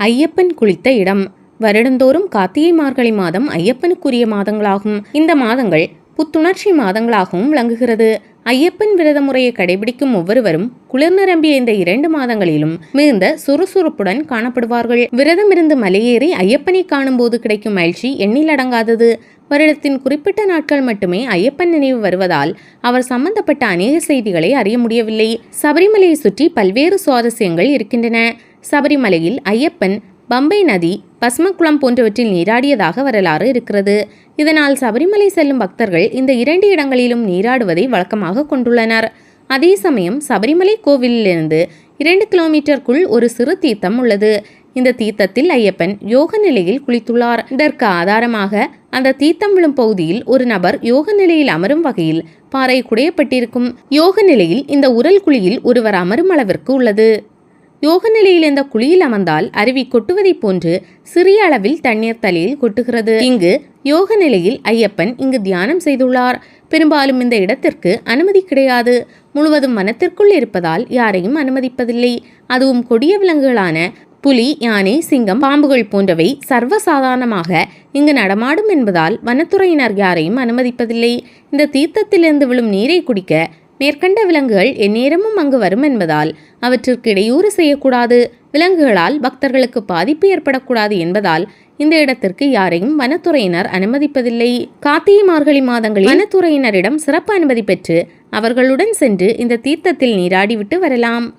ஐயப்பன் குளித்த இடம். வருடந்தோறும் கார்த்திகை மார்கழி மாதம் ஐயப்பனுக்குரிய மாதங்களாகும். இந்த மாதங்கள் புத்துணர்ச்சி மாதங்களாகவும் விளங்குகிறது. ஐயப்பன் விரத முறையை கடைபிடிக்கும் ஒவ்வொருவரும் குளிர் நிரம்பிய இந்த இரண்டு மாதங்களிலும் மிகுந்த சுறுசுறுப்புடன் காணப்படுவார்கள். விரதமிருந்து மலையேறி ஐயப்பனை காணும்போது கிடைக்கும் மகிழ்ச்சி எண்ணில் அடங்காதது. வருடத்தின் குறிப்பிட்ட நாட்கள் மட்டுமே ஐயப்பன் நினைவு வருவதால் அவர் சம்பந்தப்பட்ட அநேக செய்திகளை அறிய முடியவில்லை. சபரிமலையை சுற்றி பல்வேறு சுவாரஸ்யங்கள் இருக்கின்றன. சபரிமலையில் ஐயப்பன் பம்பை நதி பஸ்மக்குளம் போன்றவற்றில் நீராடியதாக வரலாறு இருக்கிறது. இதனால் சபரிமலை செல்லும் பக்தர்கள் இந்த இரண்டு இடங்களிலும் நீராடுவதை வழக்கமாக கொண்டுள்ளனர். அதே சமயம் சபரிமலை கோவிலிலிருந்து இரண்டு கிலோமீட்டருக்குள் ஒரு சிறு தீர்த்தம் உள்ளது. இந்த தீர்த்தத்தில் ஐயப்பன் யோக நிலையில் குளித்துள்ளார். இதற்கு ஆதாரமாக அந்த தீர்த்தம் விழும் பகுதியில் ஒரு நபர் யோக நிலையில் அமரும் வகையில் பாறை குடையப்பட்டிருக்கும். யோக நிலையில் இந்த உரல் குழியில் ஒருவர் அமரும் அளவிற்கு உள்ளது. யோக நிலையில் இந்த குழியில் அமர்ந்தால் அருவி கொட்டுவதைப் போன்று சிறிய அளவில் தண்ணீர் தலையில் கொட்டுகிறது. இங்கு யோக நிலையில் ஐயப்பன் இங்கு தியானம் செய்துள்ளார். பெரும்பாலும் இந்த இடத்திற்கு அனுமதி கிடையாது. முழுவதும் வனத்திற்குள் இருப்பதால் யாரையும் அனுமதிப்பதில்லை. அதுவும் கொடிய விலங்குகளான புலி யானை சிங்கம் பாம்புகள் போன்றவை சர்வசாதாரணமாக இங்கு நடமாடும் என்பதால் வனத்துறையினர் யாரையும் அனுமதிப்பதில்லை. இந்த தீர்த்தத்திலிருந்து விழும் நீரை குடிக்க மேற்கண்ட விலங்குகள் எந்நேரமும் அங்கு வரும் என்பதால் அவற்றிற்கு இடையூறு செய்யக்கூடாது. விலங்குகளால் பக்தர்களுக்கு பாதிப்பு ஏற்படக்கூடாது என்பதால் இந்த இடத்திற்கு யாரையும் வனத்துறையினர் அனுமதிப்பதில்லை. கார்த்திகை மார்கழி மாதங்களில் வனத்துறையினரிடம் சிறப்பு அனுமதி பெற்று அவர்களுடன் சென்று இந்த தீர்த்தத்தில் நீராடிவிட்டு வரலாம்.